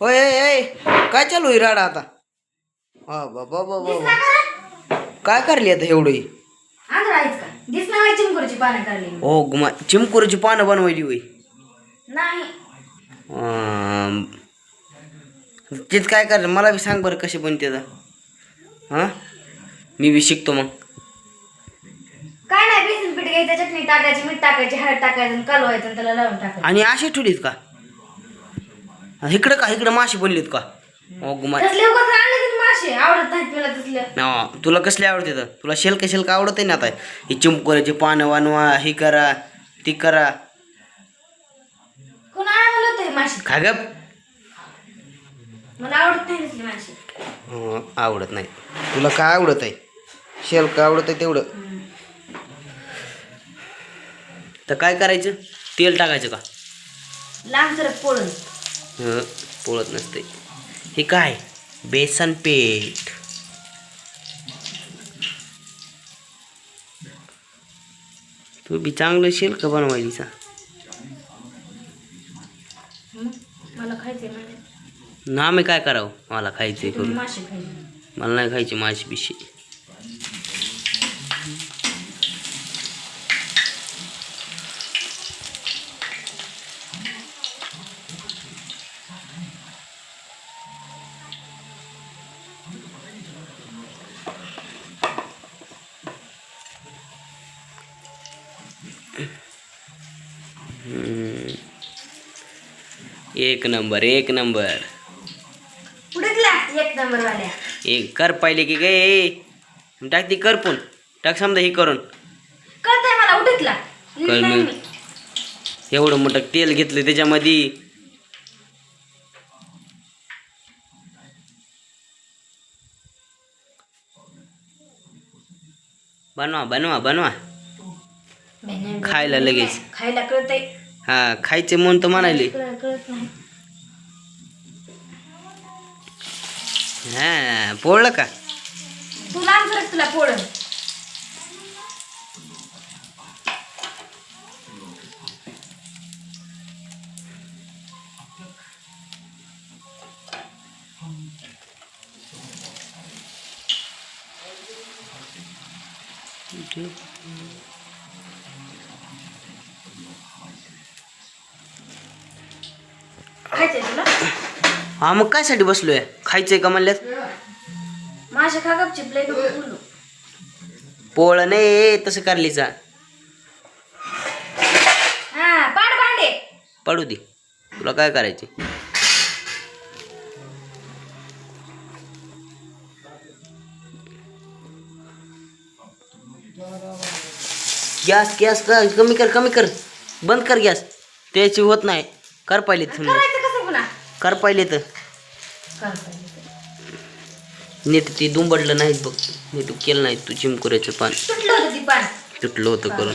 होय ए, काय चालू आहे राडा आता? हा बाबा बाबा काय करली आता एवढी? चिमकुरीची पानं काढली. मी. हो गुमा चिमकुरीची पानं बनवायली होय. नाही. तेच काय कर मला बी सांग बरं कसे बनते हां? मी बी शिकतो मग. काय नाही बेसन पीठ घ्यायचं चटणी टाकायची मीठ टाकायची हळद टाकायचं कालवायचं त्याला लावून टाकायचं. आणि असे ठेवलीत का? इकडं का? इकडं मासे बनलीत का? हो गुमा तसले उगाच आणले तुम्ही मासे आवडत नाहीत मला तसले. हा, तुला कसले आवडते तर? तुला शेलक शेलक आवडत ना आता? ही चिमकुऱ्याची पानं वानवा ही करा ती करा. कोण होतं हे मासे? खा ग मला आवडत नाही तसले मासे. हं, आवडत नाही. तुला काय आवडत आहे? शेलक आवडत आहे तेवढं. तर काय करायचं? तेल टाकायचं का? लांब सरक पोळून हं, पोळत नसते. हे काय? बेसन पीठ. तू बी चांगलं मला खायचंय म्हणजे ना मी काय करावं? मला खायचे करून. मला नाही खायची माशी बिशी एक नंबर एक नंबर. उडकला एक नंबर वाल्या. एक कर पाहिले की गे टाक ती करपून टाक समजा हे करून. कळतंय मला उडकला कळ नाही मग. मी. एवढं मोठं तेल घेतलं त्याच्यामध्ये. बनवा बनवा बनवा. नाही, नाही, खायला लगेच. खायला कळतंय. हा खायचे म्हणून तर म्हणाले हा पोळलं का? तू लांब सरक तुला पोळण खायचंय तुला? हा मग कायसाठी बसलोय? खायचंय का म्हणल्यात? लय नको बोलू? पोळ नाही तसं करलीचा हा पाड भांडे. पडू दे. तुला काय करायचे गॅस गॅस कर कमी कर कमी कर. बंद कर गॅस. त्याची होत नाही. कर पाहिले तुम्ही कर पाहिले तर. नीट ती दुंबडलं नाहीत बघ. नीट केलं नाही तू चिमकुऱ्याचं पान. तुटलं होतं करून.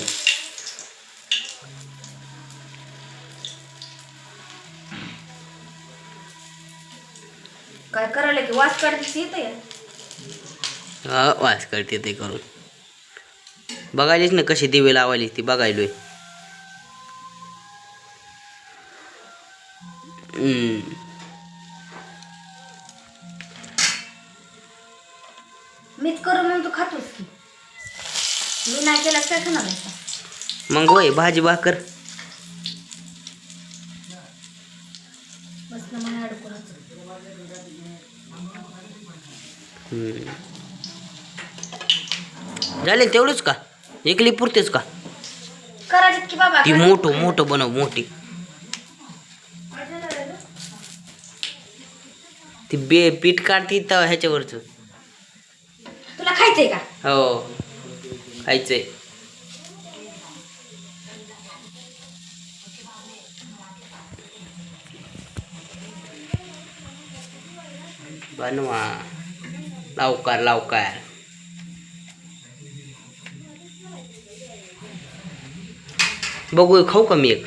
काय करायला की वास काढते येतं या? हा वास करते ते करून. बघायलीच ना कशी दिवे लावायली ती बघायलोय. हम्म. मीच करू म्हणून तू खातोस की मी नाही केलं काय खाणार आहेस? मग होय भाजी भाकर बस ना मला अडकून हम्म. झाले तेवढंच का एकली पुरतेच का करायचं की बाबा ती मोठं मोठं बनव मोठी ती बे पीठ काढते तर ह्याच्यावरचं. तुला खायचंय का? हो. खायचंय. बनवा. लवकर लवकर. बघू खाऊ का मी एक?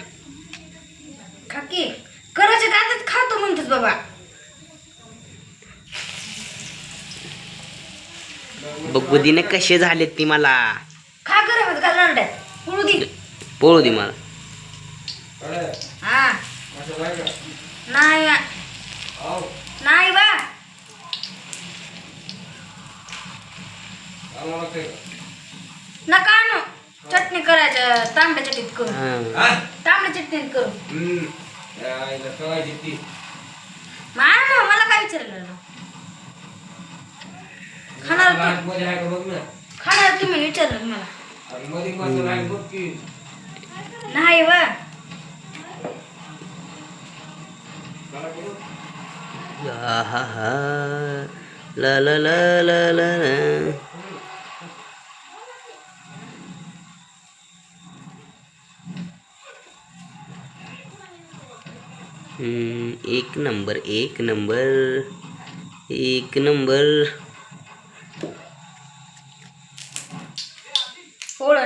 बघू दिने कसे झालेत ती मला. खा पळू दे. दे मला. नाही नाही बा. नका चटणी करायचं तांबड्या चटणीत करू. तांबड्या चटणीत करू. मला काय विचारलं? खाणार तू लहान मध्ये आहे का बघ ना खाणार तुम्ही विचारलं मला आणि मध्ये मसाला आहे बघ की नाही वा आहा ला ला ला ला ला ला. हम्म, एक नंबर एक नंबर एक नंबर।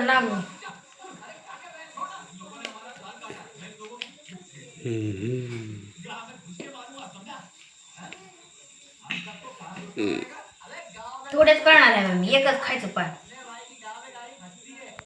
लागू हम्म. थोड्याच करणार आहे मी एकच खायचं पाय